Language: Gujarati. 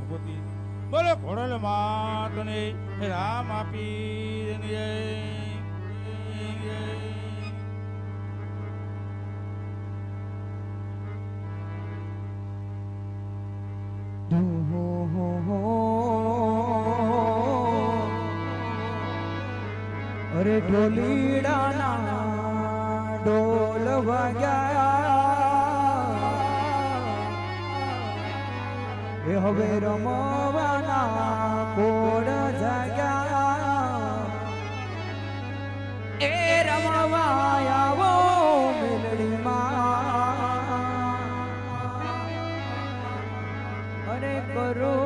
ભગવતી બોલો ઘોડલ માતને રામ આપી જય. અરે ઢોલીડાના ઢોલ વાગ્યા. એ હવે રમવાના કોડ જાગ્યા? એ રમવા આવો મેલડીમાં. અરે કરો